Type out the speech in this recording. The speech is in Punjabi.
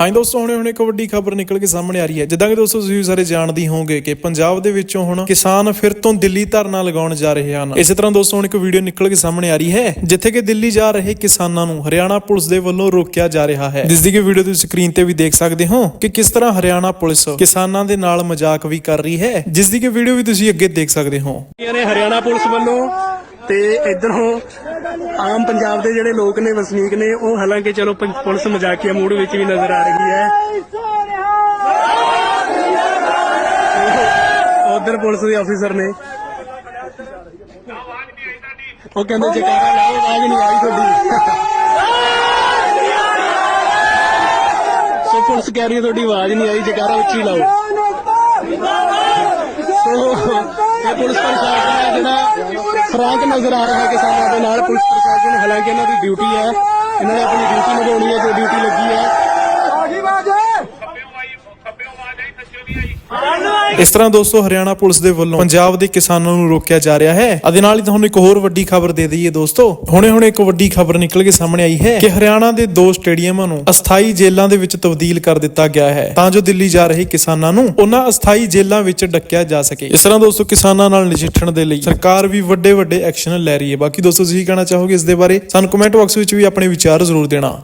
ਹਾਂਜੀ ਦੋਸਤੋ, ਹੁਣੇ ਹੁਣੇ ਇੱਕ ਵੱਡੀ ਖਬਰ ਨਿਕਲ ਕੇ ਸਾਹਮਣੇ ਆ ਰਹੀ ਹੈ। ਜਿੱਦਾਂ ਕਿ ਦੋਸਤੋ, ਤੁਸੀਂ ਸਾਰੇ ਜਾਣਦੇ ਹੋਵੋਗੇ ਕਿ ਪੰਜਾਬ ਦੇ ਵਿੱਚੋਂ ਹੁਣ ਕਿਸਾਨ ਫਿਰ ਤੋਂ ਦਿੱਲੀ ਧਰਨਾ ਲਗਾਉਣ ਜਾ ਰਹੇ ਹਨ। ਇਸੇ ਤਰ੍ਹਾਂ ਦੋਸਤੋ, ਹੁਣ ਇੱਕ ਵੀਡੀਓ ਨਿਕਲ ਕੇ ਸਾਹਮਣੇ ਆ ਰਹੀ ਹੈ, ਜਿੱਥੇ ਕਿ ਦਿੱਲੀ ਜਾ ਰਹੇ ਕਿਸਾਨਾਂ ਨੂੰ ਹਰਿਆਣਾ ਪੁਲਿਸ ਦੇ ਵੱਲੋਂ ਰੋਕਿਆ ਜਾ ਰਿਹਾ ਹੈ। ਜਿਸ ਦੀ ਕਿ ਵੀਡੀਓ ਤੁਸੀਂ ਸਕਰੀਨ ਤੇ ਵੀ ਦੇਖ ਸਕਦੇ ਹੋ ਕਿ ਕਿਸ ਤਰ੍ਹਾਂ ਹਰਿਆਣਾ ਪੁਲਿਸ ਕਿਸਾਨਾਂ ਦੇ ਨਾਲ ਮਜ਼ਾਕ ਵੀ ਕਰ ਰਹੀ ਹੈ ਜਿਸ ਦੀ ਕਿ ਵੀਡੀਓ ਵੀ ਤੁਸੀਂ ਅੱਗੇ ਦੇਖ ਸਕਦੇ ਹੋ। ਨੇ ਹਰਿਆਣਾ ਪੁਲਿਸ ਵੱਲੋਂ ਤੇ ਇਧਰੋਂ ਆਮ ਪੰਜਾਬ ਦੇ ਜਿਹੜੇ ਲੋਕ ਨੇ, ਵਸਨੀਕ ਨੇ, ਉਹ ਹਾਲਾਂਕਿ ਚਲੋ ਪੁਲਿਸ ਮਜ਼ਾਕੀਆ ਮੂਡ ਵਿੱਚ ਵੀ ਨਜ਼ਰ ਆ ਰਹੀ ਹੈ। ਉਧਰ ਪੁਲਿਸ ਦੇ ਅਫੀਸਰ ਨੇ। ਉਹ ਕਹਿੰਦੇ ਜਕਾਰਾ ਲਾਓ, ਆਵਾਜ਼ ਨਹੀਂ ਆਈ ਤੁਹਾਡੀ। ਸੋ ਪੁਲਿਸ ਕਹਿ ਰਹੀ ਹੈ, ਤੁਹਾਡੀ ਆਵਾਜ਼ ਨਹੀਂ ਆਈ ਜਕਾਰਾ ਉੱਚੀ ਲਾਓ। ਸੋ ਇਹ ਪੁਲਿਸ ਪ੍ਰਸ਼ਾਸਨ ਫਰਾਂਕ ਨਜ਼ਰ ਆ ਰਿਹਾ ਕਿਸਾਨਾਂ ਦੇ ਨਾਲ ਪੁਲਿਸ ਪ੍ਰਸ਼ਾਸਨ, ਹਾਲਾਂਕਿ ਇਹਨਾਂ ਦੀ ਡਿਊਟੀ ਹੈ, ਇਹਨਾਂ ਨੇ ਆਪਣੀ ਡਿਊਟੀ ਨਿਭਾਉਣੀ ਹੈ, ਜੋ ਡਿਊਟੀ ਲੱਗੀ ਹੈ। ਇਸ ਤਰ੍ਹਾਂ ਦੋਸਤੋ, ਹਰਿਆਣਾ ਪੁਲਿਸ ਦੇ ਵੱਲੋਂ ਪੰਜਾਬ ਦੇ ਕਿਸਾਨਾਂ ਨੂੰ ਰੋਕਿਆ ਜਾ ਰਿਹਾ ਹੈ। ਅਤੇ ਨਾਲ ਹੀ ਤੁਹਾਨੂੰ ਇੱਕ ਹੋਰ ਵੱਡੀ ਖਬਰ ਦੇ ਦਈਏ ਦੋਸਤੋ। ਹੁਣੇ ਹੁਣੇ ਇੱਕ ਵੱਡੀ ਖਬਰ ਨਿਕਲ ਕੇ ਸਾਹਮਣੇ ਆਈ ਹੈ ਕਿ ਹਰਿਆਣਾ ਦੇ ਦੋ ਸਟੇਡੀਅਮਾਂ ਨੂੰ ਅਸਥਾਈ ਜੇਲ੍ਹਾਂ ਦੇ ਵਿੱਚ ਤਬਦੀਲ ਕਰ ਦਿੱਤਾ ਗਿਆ ਹੈ। ਤਾਂ ਜੋ ਦਿੱਲੀ ਜਾ ਰਹੇ ਕਿਸਾਨਾਂ ਨੂੰ ਉਹਨਾਂ ਅਸਥਾਈ ਜੇਲ੍ਹਾਂ ਵਿੱਚ ਡੱਕਿਆ ਜਾ ਸਕੇ। ਇਸ ਤਰ੍ਹਾਂ ਦੋਸਤੋ, ਕਿਸਾਨਾਂ ਨਾਲ ਨਜਿੱਠਣ ਦੇ ਲਈ ਸਰਕਾਰ ਵੀ ਵੱਡੇ ਵੱਡੇ ਐਕਸ਼ਨ ਲੈ ਰਹੀ ਹੈ। ਬਾਕੀ ਦੋਸਤੋ, ਤੁਸੀਂ ਕਹਿਣਾ ਚਾਹੋਗੇ ਇਸ ਦੇ ਬਾਰੇ? ਸਾਨੂੰ ਕਮੈਂਟ ਬਾਕਸ ਵਿੱਚ ਵੀ ਆਪਣੇ ਵਿਚਾਰ ਜ਼ਰੂਰ ਦੇਣਾ।